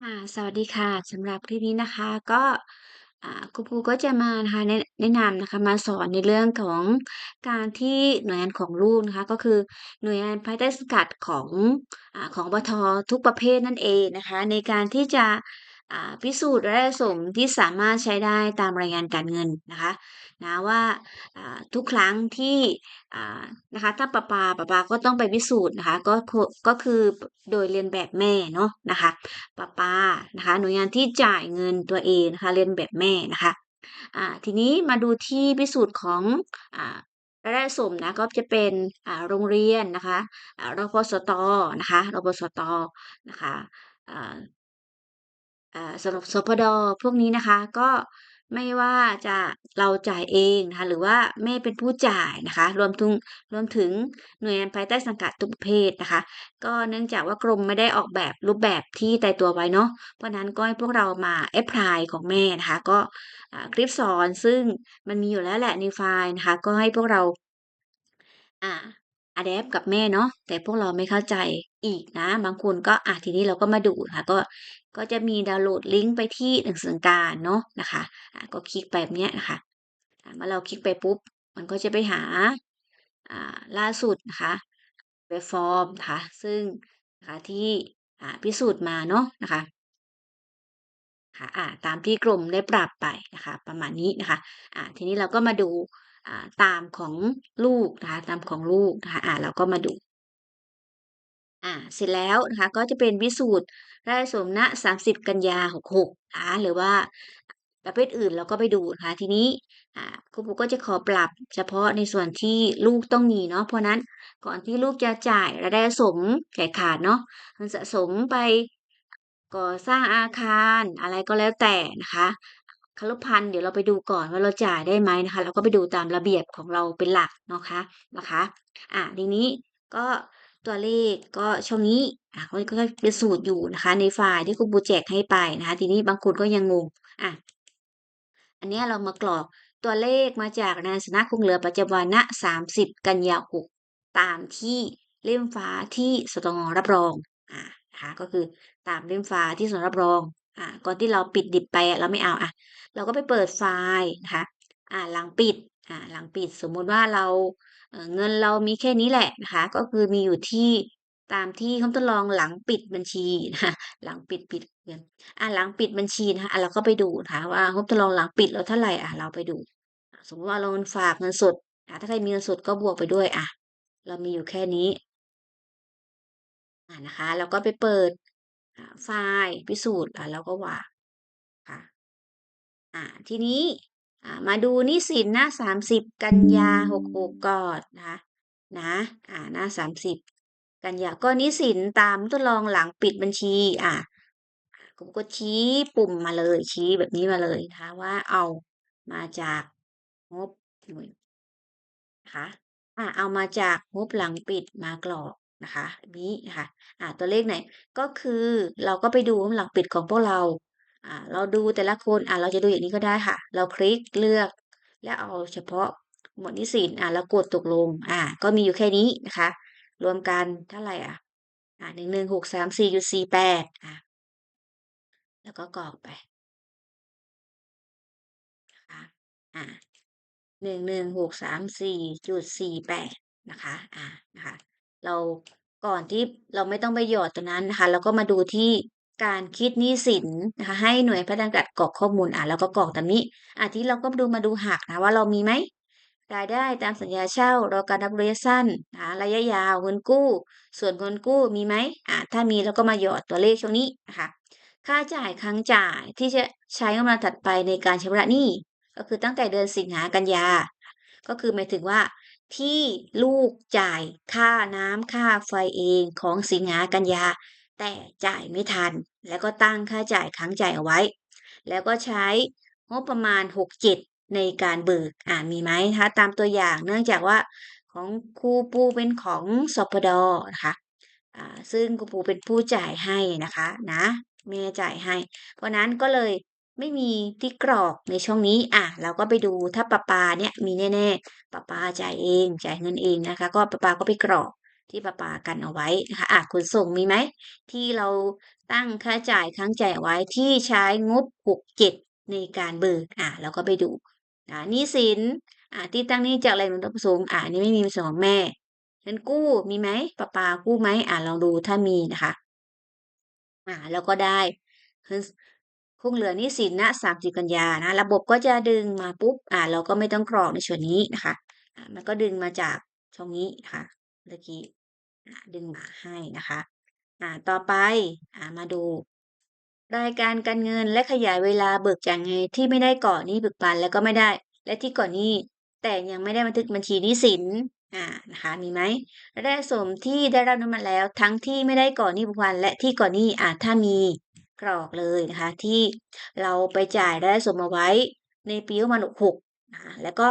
ค่ะ สวัสดีค่ะ สำหรับคลิปนี้นะคะ ก็ อ่า คุณครูก็จะมานะคะ แนะ แนะนำนะคะ มาสอนในเรื่องของการที่หน่วยงานของลูกนะคะ ก็คือหน่วยงานภายใต้สังกัดของ อ่า ของบททุกประเภทนั่นเองนะคะ ในการที่จะ อ่า พิสูจน์รายได้สมที่สามารถใช้ได้ตามรายงานการเงินนะคะ นะว่าทุกครั้งที่นะคะถ้าปะปาปะปาก็ต้องไปพิสูจน์นะคะก็ก็คือโดยเรียนแบบแม่เนาะนะคะปะปานะคะหน่วยงานที่จ่ายเงินตัวเองนะคะเรียนแบบแม่นะคะทีนี้มาดูที่พิสูจน์ของรายได้สมนะก็จะเป็นโรงเรียนนะคะรพสตนะคะรพสตนะคะสำหรับสพดพวกนี้นะคะก็ ไม่ว่าจะเราจ่ายเองนะคะหรือว่าแม่เป็นผู้จ่ายนะคะ รวมถึงรวมถึงหน่วยงานภายใต้สังกัดทุกประเภทนะคะ ก็เนื่องจากว่ากรมไม่ได้ออกแบบรูปแบบที่ตายตัวไว้เนาะเพราะนั้นก็ให้พวกเรามาแอพพลายของแม่นะคะ ก็อ่าคลิปสอนซึ่งมันมีอยู่แล้วแหละในไฟล์นะคะ ก็ให้พวกเราอ่าอะแดปกับแม่เนาะแต่พวกเราไม่เข้าใจอีกนะ บางคนก็อ่าทีนี้เราก็มาดูนะคะก็ ก็จะมีดาวน์โหลดลิงก์ไปที่หนังสือการเนาะนะคะอ่าก็คลิกไปแบบนี้นะคะเมื่อเราคลิกไปปุ๊บ มันก็จะไปหาอ่าล่าสุดนะคะเว็บฟอร์มนะคะซึ่งนะคะที่อ่าพิสูจน์มาเนาะนะคะค่ะอ่าตามที่กรมได้ปรับไปนะคะประมาณนี้นะคะอ่าทีนี้เราก็มาดูอ่าตามของลูกนะคะตามของลูกนะคะอ่าเราก็มาดู อ่าเสร็จแล้วนะคะก็จะเป็นพิสูจน์ได้สมณ30 กันยา66นะคะหรือว่าประเภทอื่นเราก็ไปดูนะคะทีนี้อ่าครูปูก็จะขอปรับเฉพาะในส่วนที่ลูกต้องมีเนาะเพราะนั้นก่อนที่ลูกจะจ่ายรายได้สมแก่ขาดเนาะมันสะสมไปก่อสร้างอาคารอะไรก็แล้วแต่นะคะครุพันเดี๋ยวเราไปดูก่อนว่าเราจ่ายได้ไหมนะคะเราก็ไปดูตามระเบียบของเราเป็นหลักเนาะคะนะคะ อ่าทีนี้ก็ ตัวเลขก็ช่วงนี้อ่าก็ก็เป็นสูตรอยู่นะคะ ในไฟล์ที่คุณครูแจกให้ไปนะคะ ทีนี้บางคนก็ยังงงอะอันนี้เรามากรอกตัวเลขมาจากนายสนะคงเหลือปัจจุบันณ30 กันยา6ตามที่เล่มฟ้าที่สตงรับรองอ่านะคะก็คือตามเล่มฟ้าที่สตงรับรองอ่าก่อนที่เราปิดดิบไปเราไม่เอาอะ เราก็ไปเปิดไฟล์นะคะอ่าหลังปิดอ่าหลังปิดสมมุติว่าเราเเงินเรามีแค่นี้แหละนะคะก็คือมีอยู่ที่ตามที่เขาทดลองหลังปิดบัญชีนะหลังปิดปิดเงินอ่าหลังปิดบัญชีนะคะอ่าเราก็ไปดูนะคะว่างบทดลองหลังปิดเราเท่าไหร่อ่าเราไปดู สมมติว่าเราเงินฝากเงินสดอ่าถ้าใครมีเงินสดก็บวกไปด้วยอ่าเรามีอยู่แค่นี้อ่านะคะเราก็ไปเปิดไฟล์พิสูจน์อ่าเราก็วางค่ะอ่าทีนี้ มาดูนี้สินหน้า 30 กันยา66ก่อนนะคะนะอ่าหน้า 30 กันยาก็นี้สินตามทดลองหลังปิดบัญชีอ่าผมก็ชี้ปุ่มมาเลยชี้แบบนี้มาเลยนะคะว่าเอามาจากงบหน่วยนะคะอ่าเอามาจากงบหลังปิดมากรอกนะคะนี้นะคะอ่าตัวเลขไหนก็คือเราก็ไปดูงบหลังปิดของพวกเรา เราดูแต่ละคนอ่าเราจะดูอย่างนี้ก็ได้ค่ะ เราคลิกเลือก แล้วเอาเฉพาะหมวดนี้สินอ่าแล้วกดตกลงอ่าก็มีอยู่แค่นี้นะคะ รวมกันเท่าไหร่อะอ่า11634.48อ่าแล้วก็กรอกไปนะคะอ่า11634.48นะคะอ่านะคะ เราก่อนที่เราไม่ต้องไปหยอดตรงนั้นนะคะ เราก็มาดูที่ การคิดหนี้สินนะคะ ให้หน่วยพัฒนาการกรอกข้อมูลอ่าเราก็กรอกตามนี้อาทีนี้เราก็ดูมาดูหักนะว่าเรามีไหมรายได้ตามสัญญาเช่ารอการรับระยะสั้นนะระยะยาวเงินกู้ ส่วนเงินกู้มีไหมอ่าถ้ามีเราก็มาหยอดตัวเลขช่วงนี้นะคะค่าจ่ายครั้งจ่ายที่จะใช้กำลังถัดไปในการชำระหนี้ก็คือตั้งแต่เดือนสิงหากันยา ก็คือหมายถึงว่าที่ลูกจ่ายค่าน้ำค่าไฟเองของสิงหากันยา แต่จ่ายไม่ทัน แล้วก็ตั้งค่าจ่ายค้างจ่ายเอาไว้ แล้วก็ใช้งบประมาณ 67 ในการเบิกอ่ามีไหมคะตามตัวอย่างเนื่องจากว่าของครูปูเป็นของสพดนะคะอ่าซึ่งครูปูเป็นผู้จ่ายให้นะคะนะแม่จ่ายให้ เพราะนั้นก็เลยไม่มีที่กรอกในช่องนี้อะเราก็ไปดูถ้าประปาเนี่ยมีแน่ๆประปาจ่ายเองจ่ายเงินเองนะคะ ก็ปะปาก็ไปกรอก ที่ประปากันเอาไว้นะคะอ่าขนส่งมีไหม ที่เราตั้งค่าจ่ายค้างจ่ายไว้ที่ใช้งบ6-7ในการเบิกอ่าเราก็ไปดูอ่านี้สินอ่าที่ตั้งนี้จากแหล่งเงินประสงค์อ่านนี้ไม่มีในส่วนของแม่เงินกู้มีไหมประปากู้ไหมอ่าลองดูถ้ามีนะคะอ่าแล้วก็ได้คงเหลือนี้สินณ30กันยานะระบบก็จะดึงมาปุ๊บอ่าเราก็ไม่ต้องกรอกในส่วนนี้นะคะอ่ามันก็ดึงมาจากช่องนี้นะคะเมื่อกี้ ดึงมาให้นะคะอ่าต่อไปอ่ามาดู รายการการเงินและขยายเวลาเบิกจ่ายเงินที่ไม่ได้ก่อหนี้เบึกบันแล้วก็ไม่ได้ และที่ก่อหนี้แต่ยังไม่ได้บันทึกบัญชีหนี้สินอ่านะคะมีไหมรายได้สมที่ได้รับอนุมัติแล้วทั้งที่ไม่ได้ก่อหนี้บึกบันและที่ก่อหนี้อ่าถ้ามีกรอกเลยนะคะ ที่เราไปจ่ายรายได้สมเอาไว้ในปีประมาณหกนะคะแล้วก็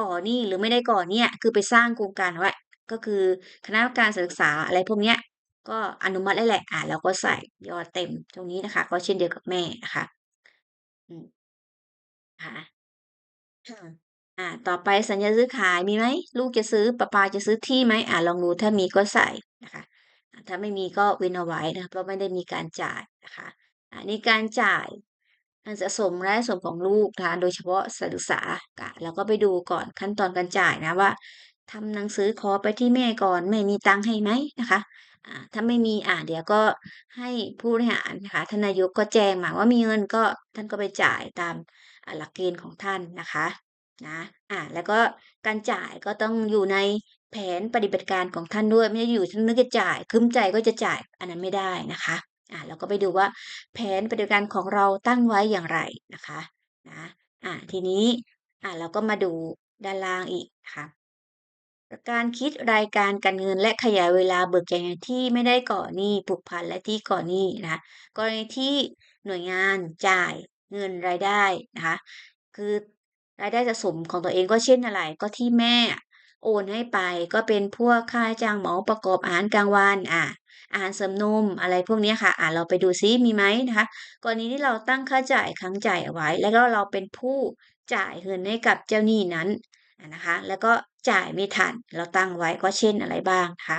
ก่อหนี้หรือไม่ได้ก่อเนี่ยคือไปสร้างโครงการไว้ ก็คือคณะกรรมการศึกษาอะไรพวกเนี้ยก็อนุมัติแล้วแหละอ่าเราก็ใส่ยอดเต็มตรงนี้นะคะ ก็เช่นเดียวกับแม่นะคะอืมค่ะอ่า ต่อไปสัญญาซื้อขายมีไหมลูกจะซื้อป้าปาจะซื้อที่ไหมอ่าลองดูถ้ามีก็ใส่นะคะ ถ้าไม่มีก็เว้นเอาไว้นะเพราะไม่ได้มีการจ่ายนะคะอ่าในการจ่ายการสะสมรายได้ส่วนของลูกนะคะโดยเฉพาะศึกษาอะเราก็ไปดูก่อนขั้นตอนการจ่ายนะว่า ทำหนังสือขอไปที่แม่ก่อน แม่มีตังค์ให้ไหมนะคะถ้าไม่มีอ่าเดี๋ยวก็ให้ผู้บริหารนะคะทนายกก็แจ้งมาว่ามีเงินก็ท่านก็ไปจ่ายตามหลักเกณฑ์ของท่านนะคะนะอ่าแล้วก็การจ่ายก็ต้องอยู่ในแผนปฏิบัติการของท่านด้วย ไม่ได้อยู่ท่านนึกจะจ่ายครึ้มใจก็จะจ่ายอันนั้นไม่ได้นะคะอ่าเราก็ไปดูว่าแผนปฏิบัติการของเราตั้งไว้อย่างไรนะคะนะอ่าทีนี้อ่าเราก็มาดูด้านล่างอีกนะคะ การคิดรายการการเงินและขยายเวลาเบิกจ่ายเงินที่ไม่ได้ก่อหนี้ผูกพันและที่ก่อหนี้นะคะกรณีที่หน่วยงานจ่ายเงินรายได้นะคะคือรายได้สะสมของตัวเองก็เช่นอะไรก็ที่แม่โอนให้ไปก็เป็นพวกค่าจ้างหมอประกอบอาหารกลางวันอะอาหารเสริมนมอะไรพวกนี้ค่ะ อะเราไปดูซิมีไหมนะคะกรณีที่เราตั้งค่าจ่ายครั้งจ่ายเอาไว้ แล้วก็เราเป็นผู้จ่ายเงินให้กับเจ้าหนี้นั้น นะคะ แล้วก็จ่ายไม่ทัน เราตั้งไว้ก็เช่นอะไรบ้างคะ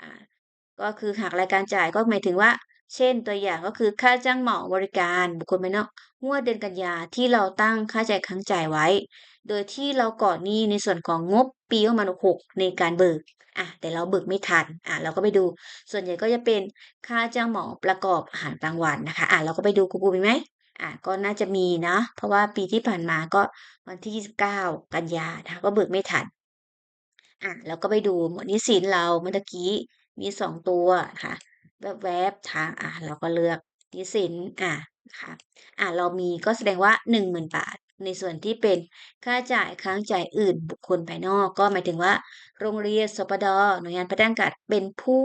อ่าก็คือหากรายการจ่ายก็หมายถึงว่า เช่นตัวอย่างก็คือค่าจ้างเหมาบริการบุคคลภายนอกงวดเดือนกันยาที่เราตั้งค่าจ่ายครั้งจ่ายไว้ โดยที่เราก่อนหนี้ในส่วนของงบปีประมาณหกในการเบิกอะแต่เราเบิกไม่ทันอะเราก็ไปดู ส่วนใหญ่ก็จะเป็นค่าจ้างหมอประกอบอาหารกลางวันนะคะอะเราก็ไปดูครูๆมีไหม อ่าก็น่าจะมีนะ เพราะว่าปีที่ผ่านมาก็วันที่ 29 กันยานะคะก็เบิกไม่ทันอ่าเราก็ไปดูหมวดนี้สินเราเมื่อกี้มี2ตัวนะคะแวบๆทางอ่าเราก็เลือกนี้สินอ่านะคะอ่าเรามีก็แสดงว่า 10,000 บาท ในส่วนที่เป็นค่าจ่ายค้างจ่ายอื่นบุคคลภายนอก ก็หมายถึงว่า โรงเรียนสปดหน่วยงานพัฒนาการเป็นผู้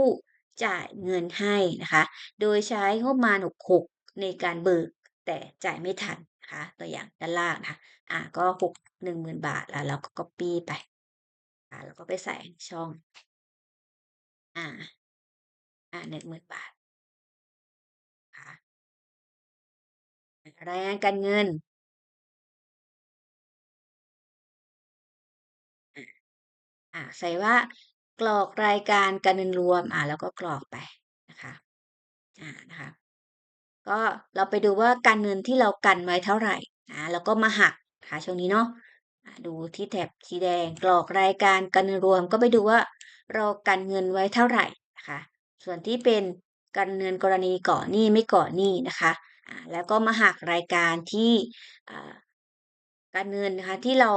จ่ายเงินให้นะคะ โดยใช้งบประมาณ66ในการเบิก แต่จ่ายไม่ทันนะคะตัวอย่างด้านล่างนะคะอ่าก็หกหนึ่งหมื่นบาทแล้วเราก็ copy ไปอ่าแล้วก็ไปใส่ช่อง อ่าอ่าหนึ่งหมื่นบาทนะคะรายงานการเงินอ่าอ่าใส่ว่ากรอกรายการการเงินรวมอ่าแล้วก็กรอกไปนะคะอ่านะคะ ก็เราไปดูว่าการเงินที่เรากันไว้เท่าไหรนะแล้วก็มาหักนะคะช่วงนี้เนาะดูที่แถบสีแดงกรอกรายการการเงินรวมก็ไปดูว่า เรากันเงินไว้เท่าไหรนะคะส่วนที่เป็นการเงินกรณีก่อหนี้ไม่ก่อหนี้นะคะแล้วก็มาหักรายการที่การเงินนะคะที่เรา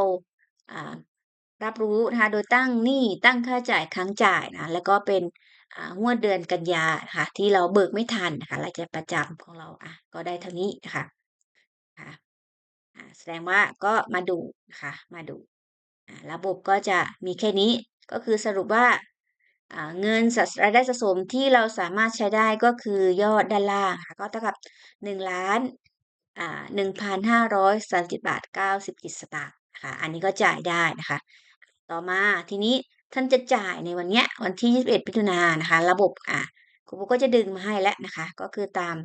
รับรู้นะคะโดยตั้งหนี้ตั้งค่าจ่ายค้างจ่ายนะแล้วก็เป็น งวดเดือนกันยานะคะที่เราเบิกไม่ทันนะคะรายจ่ายประจำของเราอะก็ได้เท่านี้นะคะค่ะแสดงว่าก็มาดูนะคะมาดูระบบก็จะมีแค่นี้ก็คือสรุปว่าเงินสะรายได้สะสมที่เราสามารถใช้ได้ก็คือยอดด้านล่างค่ะก็เท่ากับหนึ่งล้านอ่าหนึ่งพันห้าร้อยสามสิบบาทเก้าสิบเจ็ดสตางค์นะคะอันนี้ก็จ่ายได้นะคะ ต่อมาทีนี้ ท่านจะจ่ายในวันเนี้ยวันที่ 21มิถุนายนนะคะ ระบบอ่าครูก็จะดึงมาให้แล้วนะคะ ก็คือตาม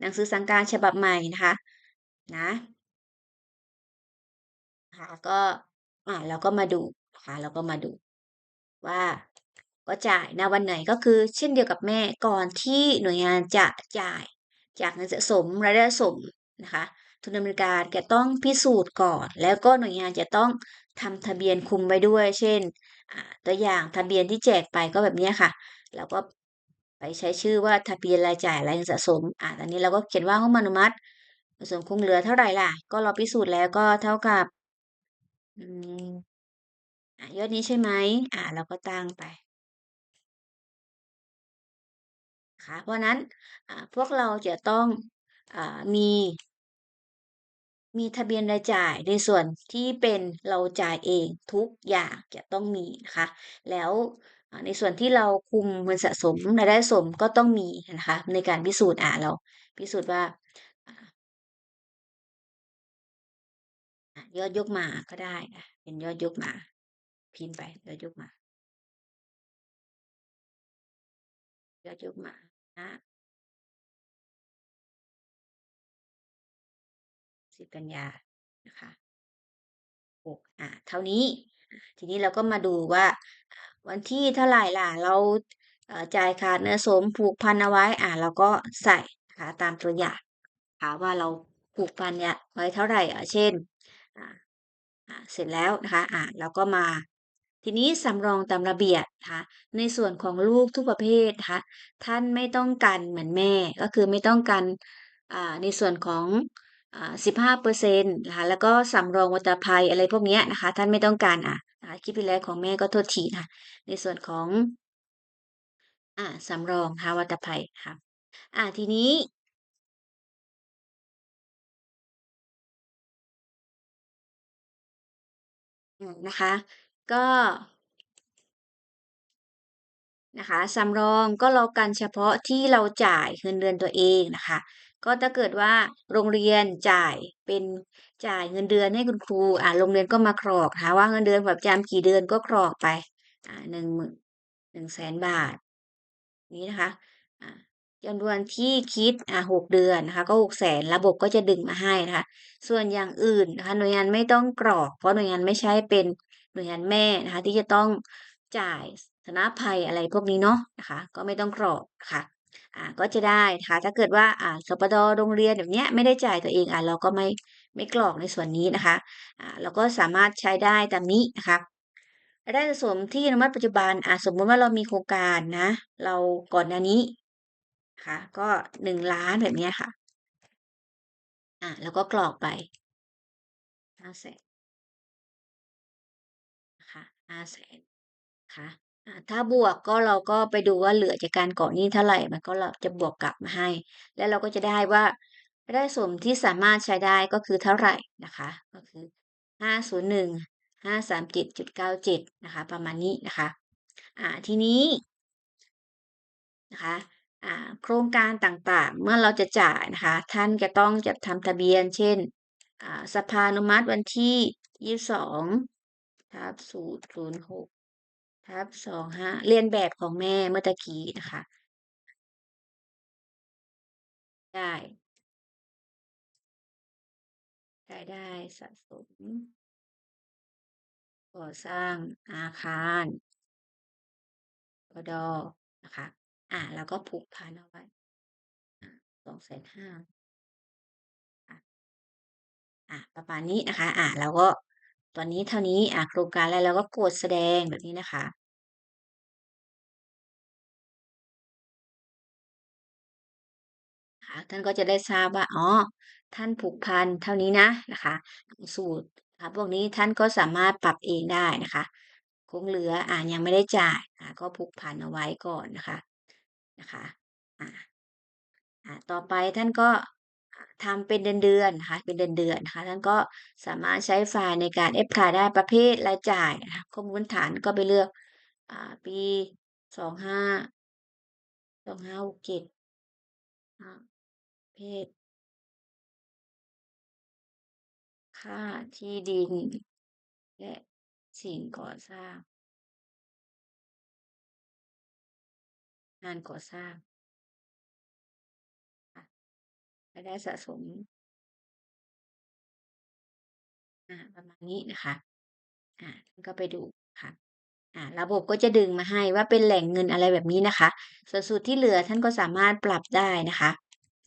หนังสือสั่งการฉบับใหม่นะคะนะนะคะก็อ่าเราก็มาดูนะคะเราก็มาดูว่าก็จ่ายณวันไหนก็คือเช่นเดียวกับแม่ก่อนที่หน่วยงานจะจ่าย จากเงินสะสมรายได้สะสมนะคะทุนดำเนินการจะต้องพิสูจน์ก่อน แล้วก็หน่วยงานจะต้องทำทะเบียนคุมไว้ด้วย เช่น ตัวอย่างทะเบียนที่แจกไปก็แบบนี้ค่ะ เราก็ไปใช้ชื่อว่าทะเบียนรายจ่ายรายเงินสะสมอ่าตอนนี้เราก็เขียนว่าห้องอนุมัติส่วนคงเหลือเท่าไหร่ล่ะ ก็เราพิสูจน์แล้วก็เท่ากับอยอดนี้ใช่ไหมอ่าเราก็ตั้งไปค่ะเพราะนั้นพวกเราจะต้องอมี มีทะเบียนรายจ่ายในส่วนที่เป็นเราจ่ายเองทุกอย่างจะต้องมีนะคะ แล้วในส่วนที่เราคุมเงินสะสมรายได้สะสมก็ต้องมีนะคะในการพิสูจน์อ่าเรา พิสูจน์ว่าอ่าอ่ายอดยกมาก็ได้นะเป็นยอดยกมา พิมพ์ไปยอดยกมา ยอดยกมานะ 10กันยานะคะ6อ่าเท่านี้ ทีนี้เราก็มาดูว่า วันที่เท่าไรล่ะ เราจ่ายขาดเงินสะสมผูกพันเอาไว้ อ่าเราก็ใส่นะคะตามตัวอย่างนะคะว่าเราผูกพันเนี่ยไว้เท่าไรอ่าเช่นอ่าอ่าเสร็จแล้วนะคะอ่าเราก็มาทีนี้สำรองตามระเบียบนะคะในส่วนของลูกทุกประเภทนะคะท่านไม่ต้องกันเหมือนแม่ก็คือไม่ต้องกันอ่าในส่วนของอ 15%นะคะแล้วก็สำรองวัตภัยอะไรพวกนี้นะคะ ท่านไม่ต้องการอ่าอ่าคิดไปแล้วของแม่ก็โทษทีนะคะในส่วนของอ่าสำรองนะคะวัตภัยค่ะอ่าทีนี้อืมนะคะ ก็นะคะสำรองก็เรากันเฉพาะที่เราจ่ายเงินเดือนตัวเองนะคะ ก็ถ้าเกิดว่าโรงเรียนจ่ายเป็นจ่ายเงินเดือนให้คุณครูอ่าโรงเรียนก็มากรอกนะคะว่าเงินเดือนแบบประจำกี่เดือนก็กรอกไปอ่า10,000 100,000บาท นี้นะคะอ่าจำนวนที่คิดอ่า6เดือนนะคะก็600,000ระบบก็จะดึงมาให้นะคะ ส่วนอย่างอื่นนะคะหน่วยงานไม่ต้องกรอก เพราะหน่วยงานไม่ใช่เป็นหน่วยงานแม่นะคะ ที่จะต้องจ่ายสาธาภัยอะไรพวกนี้เนาะนะคะ ก็ไม่ต้องกรอกค่ะ อ่าก็จะได้นะคะถ้าเกิดว่าอ่าสปฎ.โรงเรียนแบบเนี้ยไม่ได้จ่ายตัวเองอ่าเราก็ไม่ไม่กรอกในส่วนนี้นะคะอ่าเราก็สามารถใช้ได้ตามนี้นะคะรายได้สะสมที่อนุมัติปัจจุบันอ่าสมมุติว่าเรามีโครงการนะ เราก่อนหน้านี้นะคะก็1,000,000แบบเนี้ยค่ะอ่าเราก็กรอกไป500,000นะคะ500,000นะคะ อ่าถ้าบวกก็เราก็ไปดูว่าเหลือจากการก่อหนี้เท่าไรมันก็เราจะบวกกลับมาให้ แล้วเราก็จะได้ว่าได้สมที่สามารถใช้ได้ก็คือเท่าไรนะคะ ก็คือ501,537.97นะคะ ประมาณนี้นะคะอ่าทีนี้นะคะอ่าโครงการต่างๆ เมื่อเราจะจ่ายนะคะ ท่านจะต้องจัดทำทะเบียน เช่นอ่าสภานุมัติวันที่ยี่สองทับศูนย์ศูนย์หก 22/006/25เลียนแบบของแม่เมื่อตะกี้นะคะ ได้รายได้สะสม ก่อสร้างอาคารพด.นะคะ อ่าเราก็ผูกพันเอาไว้สอ่า250,000ค่ะอ่าประมาณนี้นะคะ อ่าเราก็ ตอนนี้เท่านี้อ่าโครงการแรกเราก็กดแสดงแบบนี้นะคะ ท่านก็จะได้ทราบว่า อ๋อ ท่านผูกพันเท่านี้นะนะคะ สูตรนะคะพวกนี้ท่านก็สามารถปรับเองได้นะคะ คงเหลืออ่ายังไม่ได้จ่ายอ่าก็ผูกพันเอาไว้ก่อนนะคะนะคะอ่าอ่าต่อไปท่านก็ อ่าทำเป็นเดือนๆนะคะเป็นเดือนๆนะคะท่านก็สามารถใช้ไฟล์ในการแอปพลายได้ประเภทรายจ่ายนะคะข้อมูลฐานก็ไปเลือกอ่าปี25 2567อ่าเพศ ค่าที่ดิน และสิ่งก่อสร้าง งานก่อสร้าง รายได้สะสมอ่าประมาณนี้นะคะ อ่าท่านก็ไปดูค่ะ อ่า ระบบก็จะดึงมาให้ว่าเป็นแหล่งเงิน อะไรแบบนี้นะคะ ส่วนสูตรที่เหลือท่านก็สามารถปรับได้นะคะ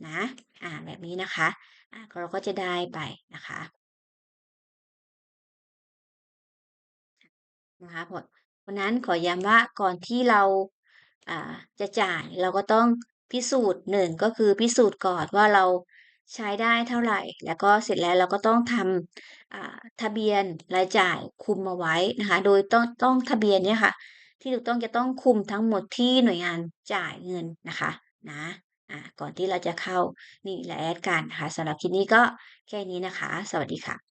นะ อ่า แบบนี้นะคะ อ่า เราก็จะได้ไปนะคะ นะคะพราะเพราะนั้นขอย้ำว่าก่อนที่เรา อ่า จะจ่ายเราก็ต้อง พิสูจน์หนึ่งก็คือพิสูจน์ก่อนว่าเราใช้ได้เท่าไหร่ แล้วก็เสร็จแล้วเราก็ต้องทำทะเบียนรายจ่ายคุมเอาไว้นะคะ โดยต้องต้องทะเบียนเนี่ยค่ะ ที่ถูกต้องจะต้องคุมทั้งหมดที่หน่วยงานจ่ายเงินนะคะนะอ่าก่อนที่เราจะเข้านี่และแอดกันนะคะสำหรับคลิปนี้ก็แค่นี้นะคะ สวัสดีค่ะ